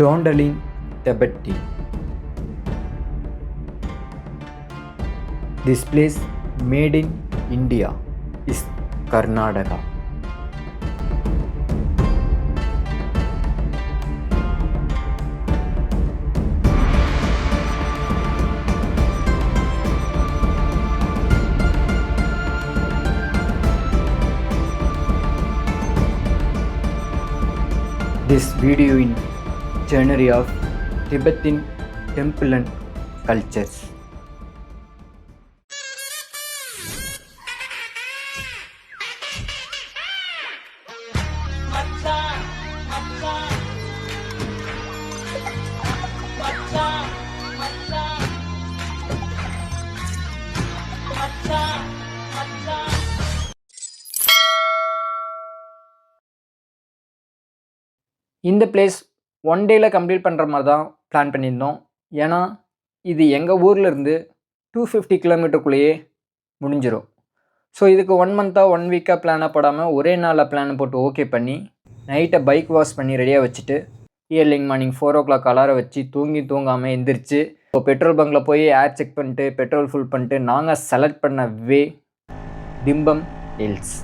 Dondalin Tabatti. This place made in India is Karnataka. This video in journey of Tibetan temple cultures. In the place one டேயில் complete பண்ணுற மாதிரி தான் plan பண்ணியிருந்தோம். ஏன்னா இது எங்கள் ஊரில் இருந்து டூ ஃபிஃப்டி கிலோமீட்டருக்குள்ளேயே முடிஞ்சிடும் ஸோ இதுக்கு ஒன் மந்த்தாக ஒன் வீக்காக பிளானாக போடாமல் ஒரே நாளில் பிளான் போட்டு ஓகே பண்ணி நைட்டை பைக் வாஷ் பண்ணி ரெடியாக வச்சுட்டு early morning four o'clock alarm வச்சு தூங்கி தூங்காமல் எந்திரிச்சு இப்போ பெட்ரோல் பங்கில் போய் ஏர் செக் பண்ணிட்டு பெட்ரோல் ஃபுல் பண்ணிட்டு நாங்கள் செலக்ட் பண்ண வே திம்பம் ஹில்ஸ்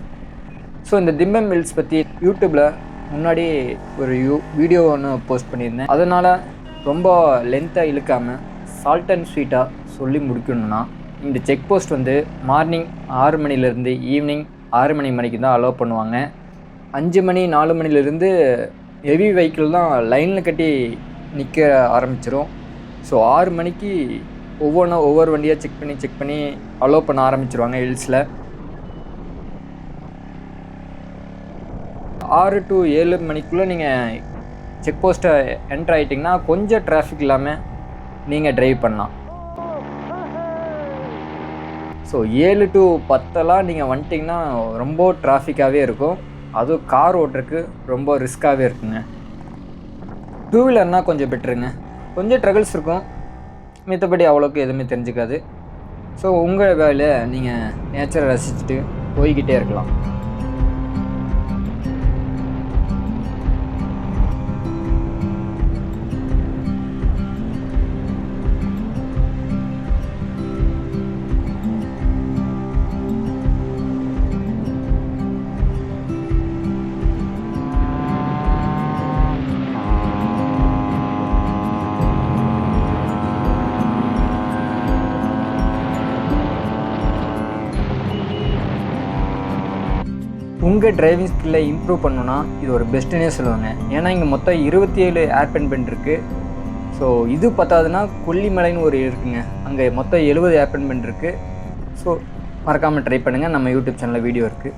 ஸோ இந்த திம்பம் ஹில்ஸ் பற்றி யூடியூப்பில் முன்னாடி ஒரு யூ வீடியோ ஒன்று போஸ்ட் பண்ணியிருந்தேன். அதனால் ரொம்ப லென்த்தாக இழுக்காமல் சால்ட் அண்ட் ஸ்வீட்டாக சொல்லி முடிக்கணும்னா இந்த செக் போஸ்ட் வந்து மார்னிங் ஆறு மணிலேருந்து ஈவினிங் ஆறு மணி மணிக்கு தான் அலோவ் பண்ணுவாங்க. அஞ்சு மணி நாலு மணிலேருந்து ஹெவி வெஹிக்கிள் தான் லைனில் கட்டி நிற்க ஆரம்பிச்சிடும் ஸோ ஆறு மணிக்கு ஒவ்வொன்றும் ஒவ்வொரு வண்டியாக செக் பண்ணி செக் பண்ணி அலோவ் பண்ண ஆரம்பிச்சிருவாங்க ஹில்ஸில் ஆறு டு ஏழு மணிக்குள்ளே நீங்கள் செக் போஸ்ட்டை என்ட்ரு ஆகிட்டிங்கன்னா கொஞ்சம் டிராஃபிக் இல்லாமல் நீங்கள் ட்ரைவ் பண்ணலாம். ஸோ ஏழு டு பத்தெல்லாம் நீங்கள் வந்துட்டிங்கன்னா ரொம்ப டிராஃபிக்காகவே இருக்கும். அதுவும் கார் ஓட்டுறதுக்கு ரொம்ப ரிஸ்க்காகவே இருக்குங்க. டூ வீலர்னால் கொஞ்சம் பெட்டருங்க கொஞ்சம் ட்ரகிள்ஸ் இருக்கும். மித்தபடி அவ்வளோக்கு எதுவுமே தெரிஞ்சுக்காது. ஸோ உங்கள் வேலையை நீங்கள் நேச்சரை ரசிச்சுட்டு போய்கிட்டே இருக்கலாம். எங்கே டிரைவிங் ஸ்கில்லை இம்ப்ரூவ் பண்ணணுன்னா இது ஒரு பெஸ்ட்டுன்னே சொல்லுவாங்க. ஏன்னா இங்கே மொத்தம் இருபத்தி ஏழு ஏர்பென் பென் இருக்குது ஸோ இது பத்தாதுன்னா கொல்லிமலைன்னு ஒரு இருக்குங்க. அங்கே மொத்தம் எழுபது ஏர்பென் பென் இருக்குது ஸோ மறக்காமல் ட்ரை பண்ணுங்கள் நம்ம யூடியூப் சேனலில் வீடியோ இருக்குது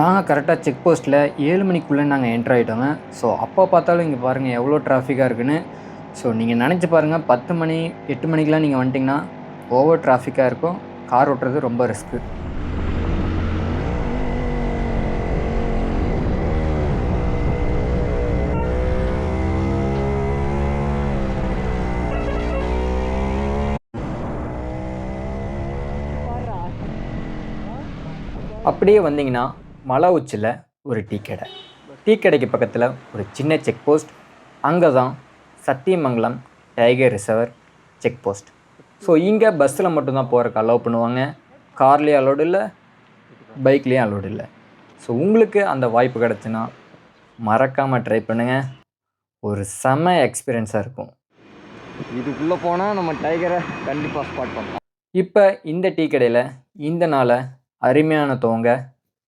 நாங்கள் கரெக்டாக செக் போஸ்ட்டில் ஏழு மணிக்குள்ளே நாங்கள் என்ட்ரு ஆகிட்டோங்க ஸோ அப்போ பார்த்தாலும் இங்கே பாருங்கள் எவ்வளோ டிராஃபிக்காக இருக்குன்னு. ஸோ நீங்கள் நினச்சி பாருங்கள் பத்து மணி எட்டு மணிக்கெலாம் நீங்கள் வந்துட்டிங்கன்னா ஓவர் டிராஃபிக்காக இருக்கும். கார் ஓட்டுறது ரொம்ப ரிஸ்க்கு அப்படியே வந்தீங்கன்னா மலை உச்சியில் ஒரு டீ கடை. டீ கடைக்கு பக்கத்தில் ஒரு சின்ன செக் போஸ்ட் அங்கே தான் Sathyamangalam tiger reserve check post. So இங்கே பஸ்ஸில் மட்டும்தான் போகிறக்கு அலோவ் பண்ணுவாங்க. கார்லேயும் அலோடு இல்லை பைக்லேயும் அலோடு இல்லை. ஸோ உங்களுக்கு அந்த வாய்ப்பு கிடச்சுன்னா மறக்காமல் ட்ரை பண்ணுங்கள் ஒரு செம எக்ஸ்பீரியன்ஸாக இருக்கும். இதுக்குள்ளே போனால் நம்ம டைகரை கண்டிப்பாக ஸ்பாட் பண்ணலாம். இப்போ இந்த டீ கடையில் இந்த நாளை அருமையான துவங்க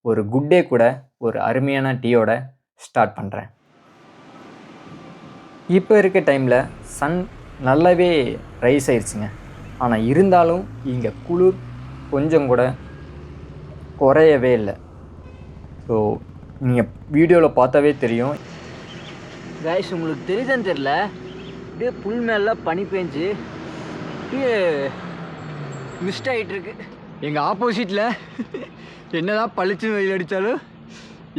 ஒரு குட் டே கூட ஒரு அருமையான டீயோட ஸ்டார்ட் பண்ணுறேன் இப்போ இருக்க டைமில் சன் நல்லாவே ரைஸ் ஆயிடுச்சுங்க ஆனால் இருந்தாலும் இங்கே குளிர் கொஞ்சம் கூட குறையவே இல்லை. ஸோ நீங்கள் வீடியோவில் பார்த்தாவே தெரியும். கைஸ் உங்களுக்கு தெரியுதுன்னு தெரில அப்படியே புல் மேலாம் பனி பெஞ்சு அப்படியே மிஸ்ட் ஆகிட்டுருக்கு எங்கள் ஆப்போசிட்டில் என்னதான் பளிச்சு வெயில் அடித்தாலும்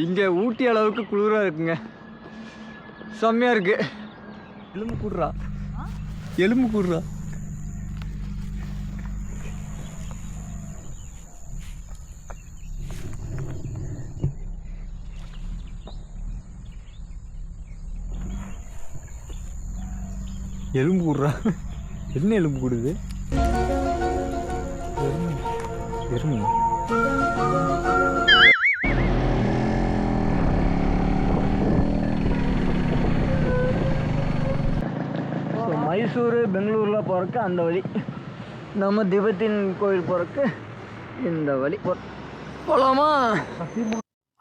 இங்கே ஊட்டி அளவுக்கு குளிராக இருக்குங்க. செம்மையாக இருக்குது எலும்பு கூடுறா. எலும்பு கூடுறா. எலும்பு கூடுறா. என்ன எலும்பு கூடுது? எலும்பு எலும்பு மைசூர் பெங்களூரில் போகிறக்கு அந்த வழி. நம்ம திபத்தின் கோயில் போகிறக்கு இந்த வழி. போகலாமா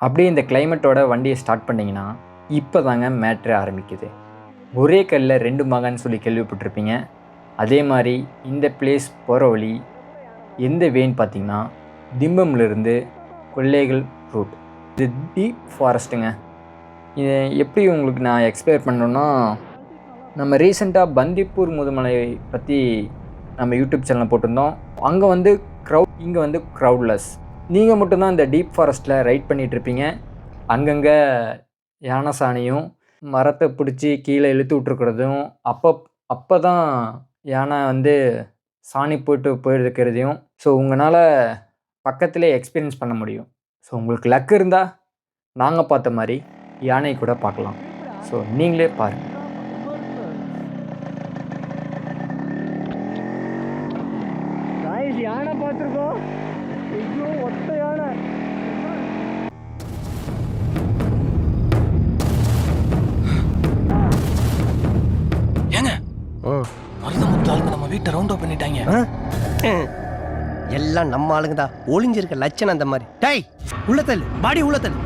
அப்படியே இந்த கிளைமேட்டோட வண்டியை ஸ்டார்ட் பண்ணிங்கன்னா இப்போ தாங்க மேட்ரு ஆரம்பிக்குது. ஒரே கல்லில் ரெண்டு மகன் சொல்லி கேள்விப்பட்டிருப்பீங்க. அதே மாதிரி இந்த பிளேஸ் போகிற வழி எந்த வேன்னு பார்த்தீங்கன்னா திம்பம்லேருந்து கொள்ளைகள் ரூட் இது டீப் ஃபாரஸ்ட்டுங்க இது எப்படி உங்களுக்கு நான் எக்ஸ்பிளைன் பண்ணணுன்னா நம்ம ரீசெண்டாக பந்திப்பூர் முதுமலை பற்றி நம்ம யூடியூப் சேனல் போட்டிருந்தோம். அங்கே வந்து க்ரௌட் இங்கே வந்து க்ரௌட்லெஸ் நீங்கள் மட்டும்தான் இந்த டீப் ஃபாரஸ்ட்டில் ரைட் பண்ணிகிட்ருப்பீங்க இருப்பீங்க. அங்கங்கே யானை சாணியும் மரத்தை பிடிச்சி கீழே இழுத்து விட்ருக்கிறதும் அப்போ அப்போ தான் யானை வந்து சாணி போட்டு போயிருக்கிறதையும் ஸோ உங்களால் பக்கத்திலே எக்ஸ்பீரியன்ஸ் பண்ண முடியும். ஸோ உங்களுக்கு லக் இருந்தால் நாங்கள் பார்த்த மாதிரி யானை கூட பார்க்கலாம். ஸோ நீங்களே பாருங்கள் வீட்டை ரவுண்ட் அப் பண்ணிட்டாங்க. எல்லாம் நம்ம ஆளுங்க தான். ஒளிஞ்சிருக்க லட்சணம் அந்த மாதிரி. டேய் உள்ளத்தல் பாடி உள்ளத்தல்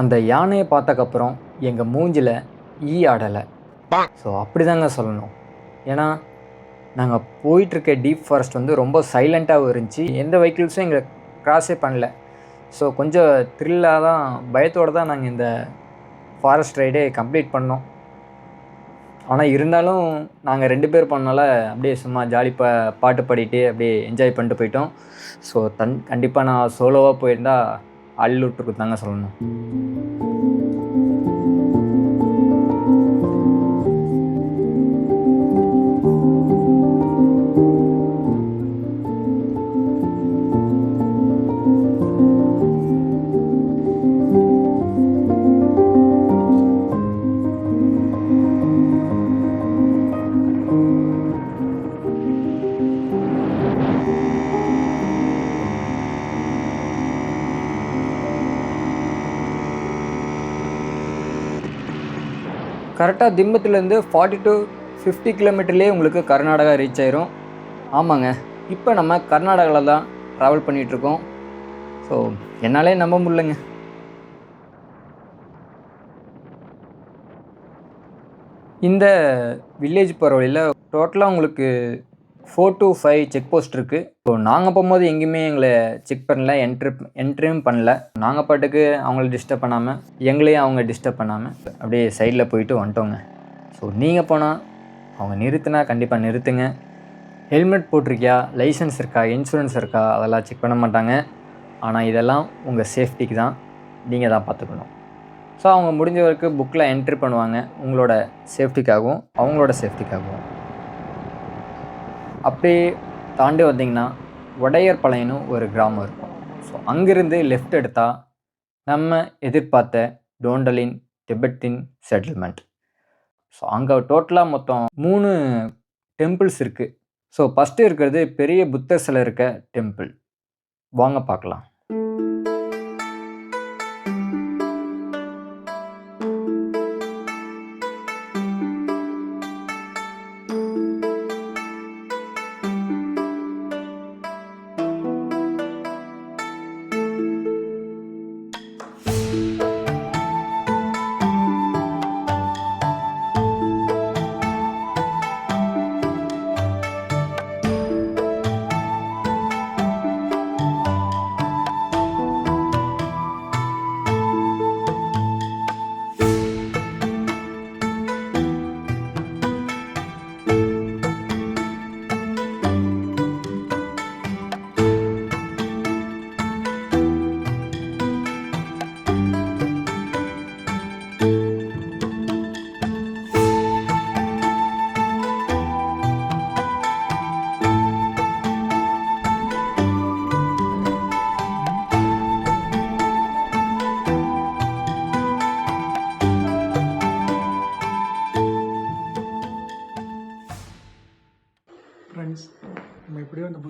அந்த யானையை பார்த்தக்கப்புறம் எங்கள் மூஞ்சில் ஈ ஆடலை ஸோ அப்படி தாங்க சொல்லணும். ஏன்னா நாங்கள் போயிட்டுருக்க டீப் ஃபாரஸ்ட் வந்து ரொம்ப சைலண்ட்டாகவும் இருந்துச்சு. எந்த வெஹிக்கிள்ஸும் எங்களை கிராஸே பண்ணல. ஸோ கொஞ்சம் த்ரில்லாக தான் பயத்தோடு தான் நாங்கள் இந்த ஃபாரஸ்ட் ரைடே கம்ப்ளீட் பண்ணோம். ஆனால் இருந்தாலும் நாங்கள் ரெண்டு பேர் பண்ணனால அப்படியே சும்மா ஜாலி பா பாட்டு பாடிட்டு அப்படியே என்ஜாய் பண்ணிட்டு போயிட்டோம். ஸோ தன் கண்டிப்பாக நான் சோலோவாக போயிருந்தால் அள்ளுட்டுருக்கு தாங்க சொல்லணும். கரெக்டாக திம்பத்துலேருந்து ஃபார்ட்டி டு ஃபிஃப்டி கிலோமீட்டர்லேயே உங்களுக்கு கர்நாடகா ரீச் ஆயிரும். ஆமாங்க. இப்போ நம்ம கர்நாடகாவில் தான் ட்ராவல் பண்ணிகிட்ருக்கோம் ஸோ என்னாலே நம்ப முடியலங்க. இந்த வில்லேஜ் போகிற வழியில் டோட்டலாக உங்களுக்கு four to five check post இருக்குது ஸோ நாங்கள் போகும்போது எங்கேயுமே எங்களை செக் பண்ணல என்ட்ரி என்ட்ரியும் பண்ணல. நாங்கள் பாட்டுக்கு அவங்கள டிஸ்டர்ப் பண்ணாமல் எங்களையும் அவங்க டிஸ்டர்ப் பண்ணாமல் அப்படியே சைடில் போயிட்டு வந்துட்டோங்க. ஸோ நீங்கள் போனால் அவங்க நிறுத்தினா கண்டிப்பாக நிறுத்துங்க. ஹெல்மெட் போட்டிருக்கியா? லைசன்ஸ் இருக்கா? இன்சூரன்ஸ் இருக்கா? அதெல்லாம் செக் பண்ண மாட்டாங்க. ஆனால் இதெல்லாம் உங்கள் சேஃப்டிக்கு தான். நீங்கள் தான் பார்த்துக்கணும். ஸோ அவங்க முடிஞ்ச வரைக்கும் புக்கில் என்ட்ரி பண்ணுவாங்க. உங்களோட சேஃப்டிக்காகவும் அவங்களோட சேஃப்டிக்காகவும் அப்படியே தாண்டி வந்தீங்கன்னா உடையர் பாளையம்னு ஒரு கிராமம் இருக்கும். ஸோ அங்கேருந்து லெஃப்ட் எடுத்தால் நம்ம எதிர்பார்த்த டோண்டலின் திபெத்தின் செட்டில்மெண்ட் ஸோ அங்கே டோட்டலாக மொத்தம் மூணு டெம்பிள்ஸ் இருக்குது ஸோ ஃபஸ்ட்டு இருக்கிறது பெரிய புத்தர் சிலை இருக்க டெம்பிள் வாங்க பார்க்கலாம்.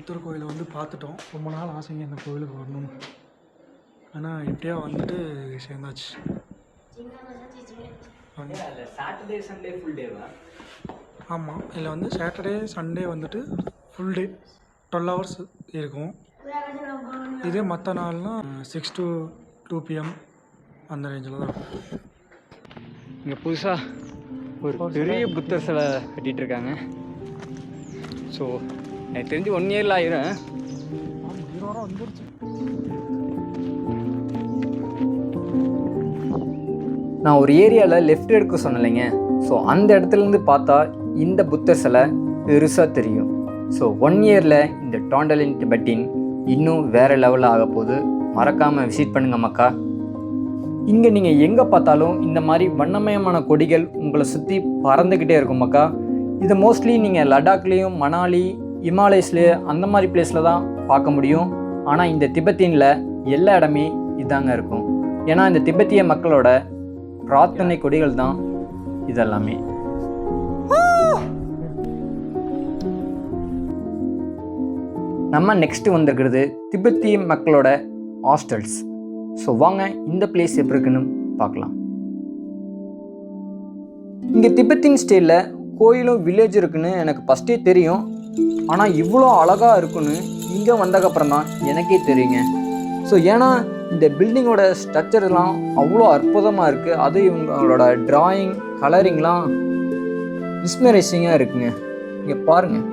புத்தர் கோயிலை வந்து பார்த்துட்டோம். ரொம்ப நாள் ஆசைங்க இந்த கோயிலுக்கு வரணும் ஆனால் எப்படியோ வந்துட்டு சேர்ந்தாச்சு. சாட்டர்டே சண்டே ஃபுல் டேவா ஆமாம் இதில் வந்து சாட்டர்டே சண்டே வந்துட்டு ஃபுல் டே டுவெல் ஹவர்ஸ் இருக்கும். இதே மற்ற நாள்னால் சிக்ஸ் to டூ பிஎம் அந்த ரேஞ்சில் தான் இருக்கும். இங்கே புதுசாக ஒரு பெரிய புத்தர் சிலை கட்டிகிட்டு இருக்காங்க. ஸோ எனக்கு தெரிஞ்சு ஒன் இயரில் ஆயிரும். நான் ஒரு ஏரியாவில் லெஃப்ட் எடுக்க சொன்னலைங்க ஸோ அந்த இடத்துலேருந்து பார்த்தா இந்த புத்தர் சிலை பெருசாக தெரியும். ஸோ ஒன் இயரில் இந்த டாண்டலின் டிபட்டின் இன்னும் வேறு லெவலில் ஆக போகுது. மறக்காமல் விசிட் பண்ணுங்க மக்கா. இங்கே நீங்கள் எங்கே பார்த்தாலும் இந்த மாதிரி வண்ணமயமான கொடிகள் உங்களை சுற்றி பறந்துக்கிட்டே இருக்கும் மக்கா. இது மோஸ்ட்லி நீங்கள் லடாக்லேயும் மணாலி இமாலயஸ்லேயே அந்த மாதிரி பிளேஸில் தான் பார்க்க முடியும். ஆனால் இந்த திபெத்தினில் எல்லா இடமே இதாங்க இருக்கும். ஏன்னா இந்த திபெத்திய மக்களோட பிரார்த்தனை கொடிகள் தான் இதெல்லாமே. நம்ம நெக்ஸ்ட் வந்திருக்கிறது திபெத்திய மக்களோட ஹாஸ்டல்ஸ் ஸோ வாங்க இந்த பிளேஸ் எப்படி இருக்குன்னு பார்க்கலாம். இங்கே திபெத்தின் ஸ்டேட்டில் கோயிலும் வில்லேஜ் இருக்குன்னு எனக்கு ஃபஸ்ட்டே தெரியும். ஆனால் இவ்வளோ அழகாக இருக்குன்னு இங்கே வந்ததுக்கப்புறம் தான் எனக்கே தெரியுங்க. ஸோ ஏன்னா இந்த பில்டிங்கோட ஸ்ட்ரக்சர்லாம் அவ்வளோ அற்புதமாக இருக்குது அது இவங்களோட ட்ராயிங் கலரிங்லாம் மிஸ்மரைசிங்காக இருக்குங்க. இங்கே பாருங்கள்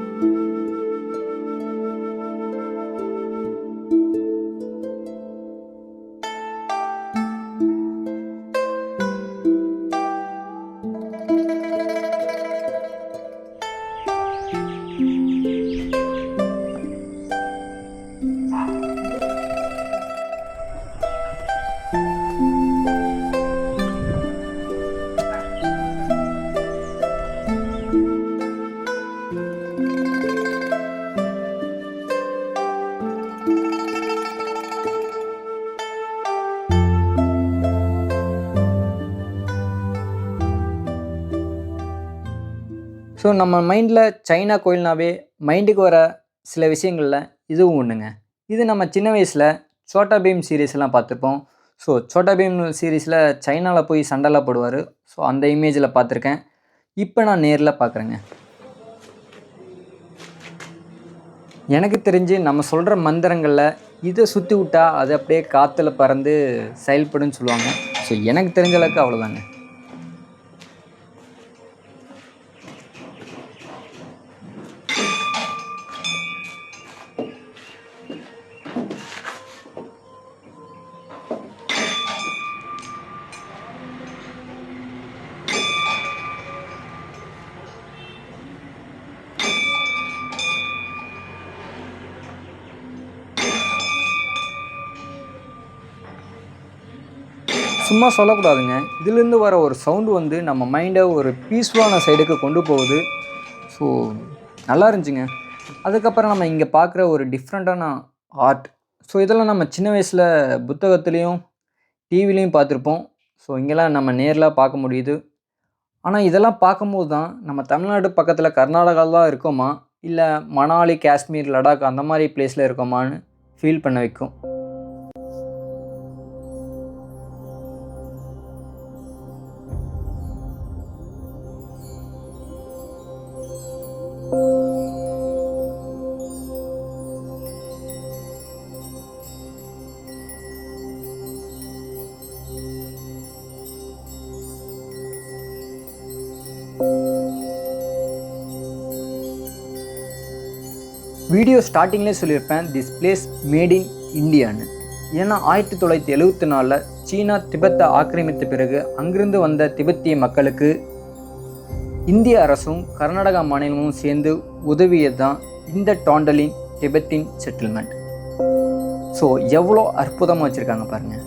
ஸோ நம்ம மைண்டில் சைனா கோயில்னாவே மைண்டுக்கு வர சில விஷயங்களில் இதுவும் ஒன்றுங்க இது நம்ம சின்ன வயசில் சோட்டா பீம் சீரீஸ்லாம் பார்த்துருப்போம். ஸோ சோட்டா பீம் சீரீஸில் சைனாவில் போய் சண்டைலாம் போடுவார். ஸோ அந்த இமேஜில் பார்த்துருக்கேன். இப்போ நான் நேரில் பார்க்குறேங்க. எனக்கு தெரிஞ்சு நம்ம சொல்கிற மந்திரங்களில் இதை சுற்றி விட்டால் அது அப்படியே காற்றுல பறந்து செயல்படுன்னு சொல்லுவாங்க. ஸோ எனக்கு தெரிஞ்ச அளவுக்கு அவ்வளோதாங்க சும்மா சொல்லக்கூடாதுங்க. இதுலேருந்து வர ஒரு சவுண்டு வந்து நம்ம மைண்டை ஒரு பீஸ்ஃபுல்லான சைடுக்கு கொண்டு போகுது. ஸோ நல்லா இருந்துச்சுங்க. அதுக்கப்புறம் நம்ம இங்கே பார்க்குற ஒரு டிஃப்ரெண்ட்டான ஆர்ட் ஸோ இதெல்லாம் நம்ம சின்ன வயசில் புத்தகத்துலேயும் டிவிலையும் பார்த்துருப்போம். ஸோ இங்கெல்லாம் நம்ம நேரில் பார்க்க முடியுது. ஆனால் இதெல்லாம் பார்க்கும்போது தான் நம்ம தமிழ்நாடு பக்கத்தில் கர்நாடகாவில்தான் இருக்கோமா? இல்லை மணாலி காஷ்மீர் லடாக் அந்த மாதிரி பிளேஸில் இருக்கோமான்னு ஃபீல் பண்ண வைக்கும். வீடியோ ஸ்டார்டிங்லேயே சொல்லியிருப்பேன் திஸ் பிளேஸ் மேட் இன் இந்தியான்னு ஏன்னா ஆயிரத்தி தொள்ளாயிரத்தி எழுவத்தி நாலில் சீனா திபெத்தை ஆக்கிரமித்த பிறகு அங்கிருந்து வந்த திபெத்திய மக்களுக்கு இந்திய அரசும் கர்நாடகா மாநிலமும் சேர்ந்து உதவியது தான் இந்த டாண்டலின் டிபெத்தின் செட்டில்மெண்ட். ஸோ எவ்வளோ அற்புதமாக வச்சுருக்காங்க பாருங்கள்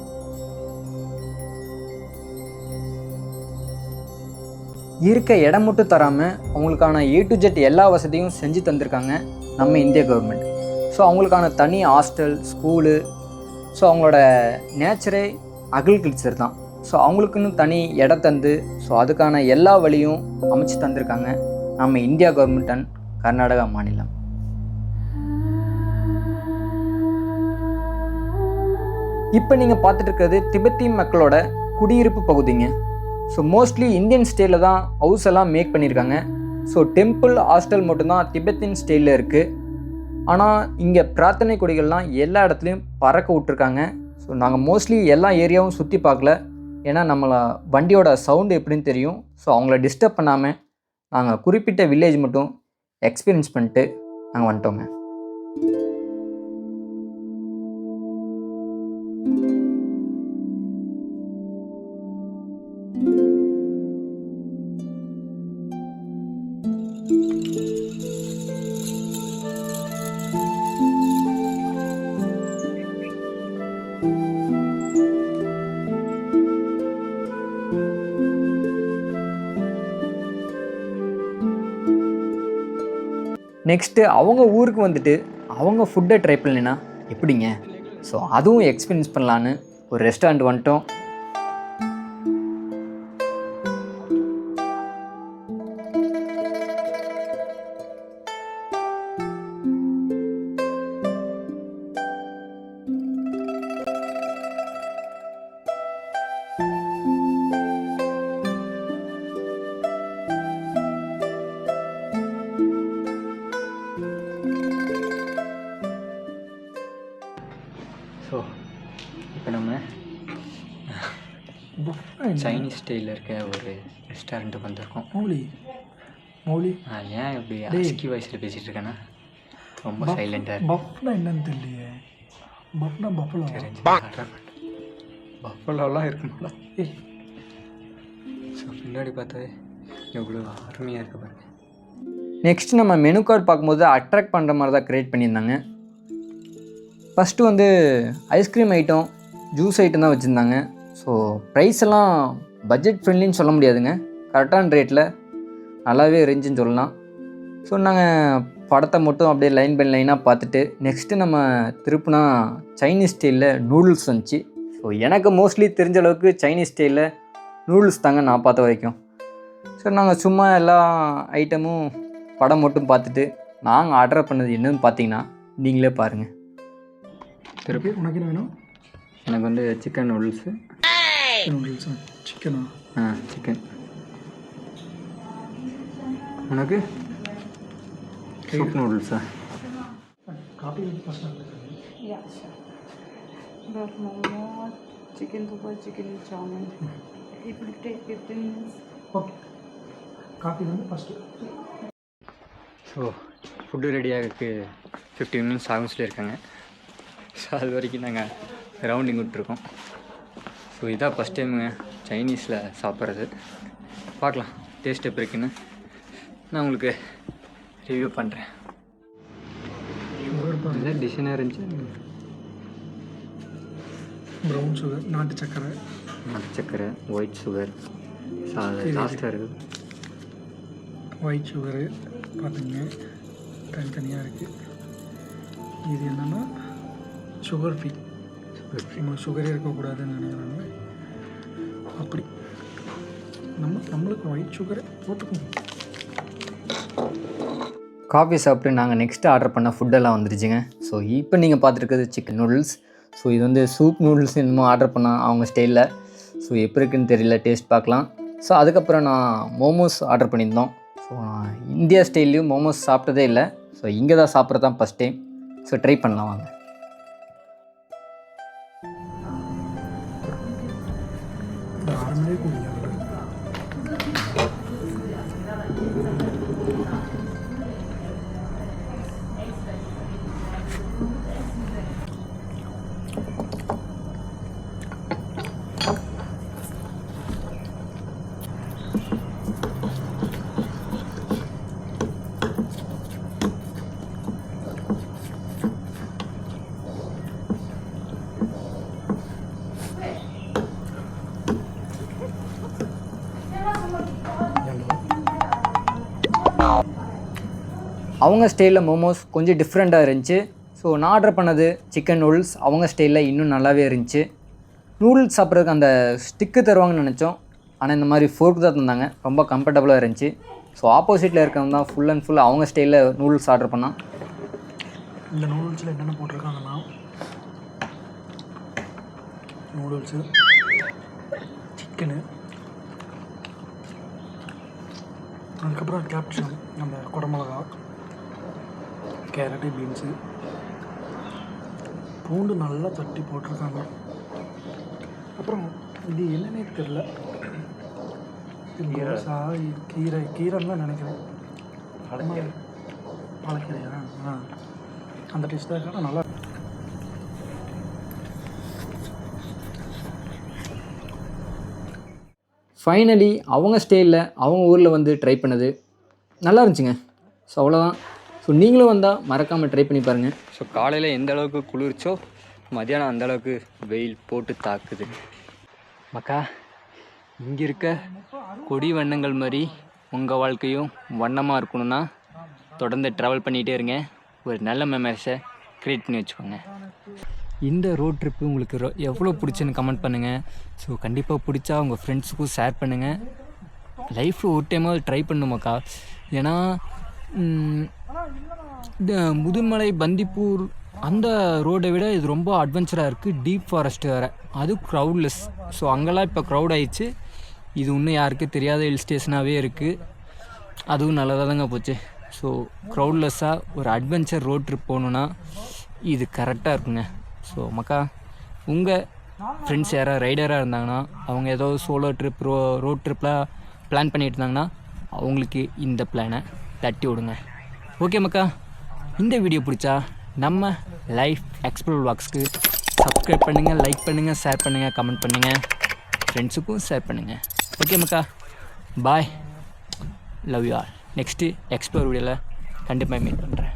இருக்க இடம் மட்டும் தராமல் அவங்களுக்கான ஏ டு ஜெட் எல்லா வசதியும் செஞ்சு தந்திருக்காங்க நம்ம இந்திய கவர்மெண்ட் ஸோ அவங்களுக்கான தனி ஹாஸ்டல் ஸ்கூலு ஸோ அவங்களோட நேச்சரே அக்ரிகல்ச்சர் தான் ஸோ அவங்களுக்குன்னு தனி இடம் தந்து ஸோ அதுக்கான எல்லா வழியும் அமைச்சு தந்திருக்காங்க நம்ம இந்தியா கவர்மெண்ட் அண்ட் கர்நாடகா மாநிலம். இப்போ நீங்கள் பார்த்துட்டு இருக்கிறது திபெத்திய மக்களோட குடியிருப்பு பகுதிங்க. ஸோ மோஸ்ட்லி இந்தியன் ஸ்டேட்டில் தான் ஹவுஸ் எல்லாம் மேக் பண்ணியிருக்காங்க. ஸோ டெம்பிள் ஹாஸ்டல் மட்டும்தான் திபெத்தியன் ஸ்டைலில் இருக்குது ஆனால் இங்கே பிரார்த்தனை கொடிகள்லாம் எல்லா இடத்துலையும் பறக்க விட்ருக்காங்க ஸோ நாங்கள் மோஸ்ட்லி எல்லா ஏரியாவும் சுற்றி பார்க்கல. ஏன்னா நம்மளை வண்டியோட சவுண்டு எப்படின்னு தெரியும். ஸோ அவங்கள டிஸ்டர்ப் பண்ணாமல் நாங்கள் குறிப்பிட்ட வில்லேஜ் மட்டும் எக்ஸ்பீரியன்ஸ் பண்ணிட்டு நாங்கள் வந்துட்டோங்க. நெக்ஸ்ட்டு அவங்க ஊருக்கு வந்துட்டு அவங்க ஃபுட்டை ட்ரை பண்ணலைன்னா எப்படிங்க? ஸோ அதுவும் எக்ஸ்பீரியன்ஸ் பண்ணலான்னு ஒரு ரெஸ்டாரண்ட் வந்துட்டோம். சைனீஸ் ஸ்டைலில் இருக்க ஒரு ரெஸ்டாரண்ட்டுக்கு வந்திருக்கோம். மௌலி மௌலி. நான் ஏன் இப்படி அஸ்கி வாய்ஸில் பேசிகிட்டு இருக்கேன்னா? ரொம்ப சைலண்ட்டாக பஃப்னா என்னன்னு தெரியலையே. பஃப்னா பஃபலோ பஃபலோலாம் இருக்குமாடா. ஏய். ஸோ பின்னாடி பார்த்தாவே எவ்வளோ அருமையாக இருக்கு பாருங்க. நெக்ஸ்ட் நம்ம மெனு கார்டு பார்க்கும்போது அட்ராக்ட் பண்ணுற மாதிரி தான் க்ரியேட் பண்ணியிருந்தாங்க. ஃபஸ்ட்டு வந்து ஐஸ்கிரீம் ஐட்டம் ஜூஸ் ஐட்டம் தான் வச்சுருந்தாங்க. ஸோ ப்ரைஸ் எல்லாம் பட்ஜெட் ஃப்ரெண்ட்லின்னு சொல்ல முடியாதுங்க. கரெக்டான ரேட்டில் நல்லாவே இருந்துச்சுன்னு சொல்லலாம். ஸோ நாங்கள் படத்தை மட்டும் அப்படியே லைன் பை லைனாக பார்த்துட்டு நெக்ஸ்ட்டு நம்ம திருப்புனா சைனீஸ் ஸ்டைலில் நூடுல்ஸ் வந்துச்சு. ஸோ எனக்கு மோஸ்ட்லி தெரிஞ்ச அளவுக்கு சைனீஸ் ஸ்டைலில் நூடுல்ஸ் தாங்க நான் பார்த்த வரைக்கும். ஸோ நாங்கள் சும்மா எல்லா ஐட்டமும் படம் மட்டும் பார்த்துட்டு நாங்கள் ஆர்டர் பண்ணது என்னன்னு பார்த்தீங்கன்னா நீங்களே பாருங்கள் திருப்பி உனக்கு என்ன வேணும்? எனக்கு வந்து சிக்கன் நூடுல்ஸு நூடுல்ஸா சிக்கனா ஆ சிக்கன் உனக்கு சூப் நூடுல்ஸா sure. But momo, chicken super, chicken chow-mein. It will take 15 minutes. Okay coffee வந்து ஃபஸ்ட்டு ஸோ ஃபுட்டு ரெடியாகிறதுக்கு ஃபிஃப்டீன் மினிட்ஸ் ஆகும் சொல்லியிருக்காங்க ஸோ அது வரைக்கும் நாங்கள் ரவுண்டிங் விட்டுருக்கோம் ஸோ இதான் ஃபஸ்ட் டைமுங்க சைனீஸில் சாப்பிட்றது. பார்க்கலாம் டேஸ்ட் எப்படி இருக்குன்னு. நான் உங்களுக்கு ரிவ்யூ பண்ணுறேன் இதான் டிஷ்ஷனாக இருந்துச்சு? ப்ரௌன் சுகர் நாட்டு சக்கரை நாட்டு சக்கரை ஒயிட் சுகர் லாஸ்ட்டாக இருக்குது. ஒயிட் சுகரு பார்த்துங்க தனித்தனியாக இருக்குது இது என்னென்னா சுகர் ஃப்ரீ உங்களுக்கு சுகரே இருக்கக்கூடாதுன்னு நினைக்கிறாங்க அப்படி. நம்ம நம்மளுக்கு ஒயிட் சுகரை போட்டுக்கணும். காஃபி சாப்பிட்டு நாங்கள் நெக்ஸ்ட்டு ஆர்டர் பண்ண ஃபுட்டெல்லாம் வந்துருச்சுங்க. ஸோ இப்போ நீங்கள் பார்த்துருக்குறது சிக்கன் நூடுல்ஸ் ஸோ இது வந்து சூப் நூடுல்ஸ் என்னமோ ஆர்டர் பண்ணால் அவங்க ஸ்டைலில் ஸோ எப்படி இருக்குன்னு தெரியல டேஸ்ட் பார்க்கலாம். ஸோ அதுக்கப்புறம் நான் மோமோஸ் ஆர்டர் பண்ணியிருந்தோம். ஸோ நான் இந்தியா ஸ்டைல்லையும் மோமோஸ் சாப்பிட்டதே இல்லை. ஸோ இங்கே தான் சாப்பிட்றது தான் ஃபஸ்ட் டைம் ஸோ ட்ரை பண்ணலாம் வாங்க. அவங்க ஸ்டைலில் மோமோஸ் கொஞ்சம் டிஃப்ரெண்ட்டாக இருந்துச்சு. ஸோ நான் ஆர்டர் பண்ணது சிக்கன் நூடுல்ஸ் அவங்க ஸ்டைலில் இன்னும் நல்லாவே இருந்துச்சு. நூடுல்ஸ் சாப்பிட்றதுக்கு அந்த ஸ்டிக்கு தருவாங்கன்னு நினச்சோம். ஆனால் இந்த மாதிரி ஃபோர்க் தான் தந்தாங்க. ரொம்ப கம்ஃபர்டபுளாக இருந்துச்சு. ஸோ ஆப்போசிட்டில் இருக்கவங்க தான் ஃபுல் அண்ட் ஃபுல் அவங்க ஸ்டைலில் நூடுல்ஸ் ஆர்டர் பண்ணான். இந்த நூடுல்ஸில் என்னென்ன போட்டிருக்காங்கன்னா நூடுல்ஸு சிக்கனு அதுக்கப்புறம் கேப்ஷன் அந்த குடமிளகா. Carrot beans. பூண்டு நல்லா தட்டி போட்டிருக்காங்க. அப்புறம் இது என்னன்னே தெரில கோசா கீரை. கீரைன்னு தான் நினைக்கிறேன். பாலக்கீரையா ஆ. அந்த டேஸ்ட் தான் இருக்கா நல்லா ஃபைனலி அவங்க ஸ்டேயில் அவங்க ஊரில் வந்து ட்ரை பண்ணது. நல்லா இருந்துச்சுங்க. ஸோ அவ்வளோதான் ஸோ நீங்களும் வந்தால் மறக்காமல் ட்ரை பண்ணி பாருங்கள் ஸோ காலையில் எந்த அளவுக்கு குளிர்ச்சோ மதியானம் அந்த அளவுக்கு வெயில் போட்டு தாக்குது. மக்கா இங்கே இருக்க கொடி வண்ணங்கள் மாதிரி உங்கள் வாழ்க்கையும் வண்ணமாக இருக்கணும்னா தொடர்ந்து ட்ராவல் பண்ணிகிட்டே இருங்க. ஒரு நல்ல மெமரிஸை க்ரியேட் பண்ணி வச்சுக்கோங்க. இந்த ரோட் ட்ரிப்பு உங்களுக்கு ரொ- எவ்வளோ பிடிச்சுன்னு கமெண்ட் பண்ணுங்கள் ஸோ கண்டிப்பாக பிடிச்சா உங்கள் ஃப்ரெண்ட்ஸுக்கும் ஷேர் பண்ணுங்கள் லைஃப்பில் ஒரு டைமாவது ட்ரை பண்ணுமாக்கா ஏன்னா முதுமலை பந்திப்பூர் அந்த ரோடை விட இது ரொம்ப அட்வென்ச்சராக இருக்குது டீப் ஃபாரஸ்ட் வேறு. அது க்ரௌட்லெஸ் ஸோ அங்கெல்லாம் இப்போ க்ரௌட் ஆயிடுச்சு. இது இன்னும் யாருக்கும் தெரியாத ஹில் ஸ்டேஷனாகவே இருக்குது அதுவும் நல்லதாக தாங்க போச்சு ஸோ க்ரௌட்லெஸ்ஸாக ஒரு அட்வென்ச்சர் ரோட் ட்ரிப் போகணுன்னா இது கரெக்டாக இருக்குங்க. ஸோ மக்கா உங்கள் ஃப்ரெண்ட்ஸ் யாராவது ரைடராக இருந்தாங்கன்னா அவங்க ஏதோ சோலோ ட்ரிப் ரோ ரோட் ட்ரிப்லாம் பிளான் பண்ணிட்டு இருந்தாங்கன்னா அவங்களுக்கு இந்த பிளானை தட்டி விடுங்க. ஓகே மக்கா. இந்த வீடியோ பிடிச்சா நம்ம லைஃப் எக்ஸ்ப்ளோர் வாக்ஸ்க்கு சப்ஸ்கிரைப் பண்ணுங்கள் லைக் பண்ணுங்கள் ஷேர் பண்ணுங்கள் கமெண்ட் பண்ணுங்கள் ஃப்ரெண்ட்ஸுக்கும் ஷேர் பண்ணுங்கள் okay Mecca. Bye love you all next explore வீடியோவில் கண்டிப்பாக மீட் பண்ணுறேன்